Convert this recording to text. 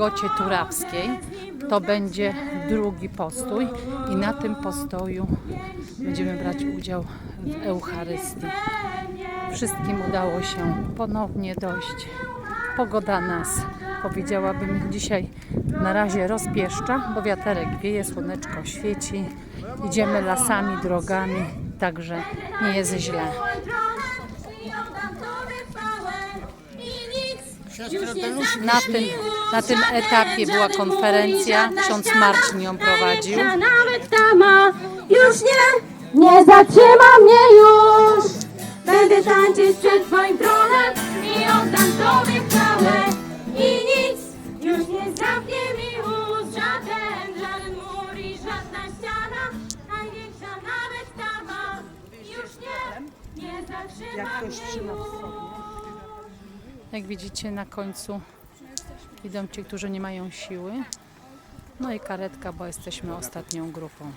Gocie Turawskiej. To będzie drugi postój i na tym postoju będziemy brać udział w Eucharystii. Wszystkim udało się ponownie dojść. Pogoda nas, powiedziałabym, dzisiaj na razie rozpieszcza, bo wiaterek wieje, słoneczko świeci. Idziemy lasami, drogami, także nie jest źle. Na tym, na tym etapie była konferencja, ksiądz Marcin ją prowadził. Nawet tama już nie, nie zatrzyma mnie już. Będę tańczyć przed twoim tronem i oddam tobie chwałę. I nic już nie zamknie mi ust, żaden, żaden mur i żadna ściana. Największa nawet tama już nie, nie zatrzyma mnie już. Jak widzicie na końcu idą ci, którzy nie mają siły. No i karetka, bo jesteśmy ostatnią grupą.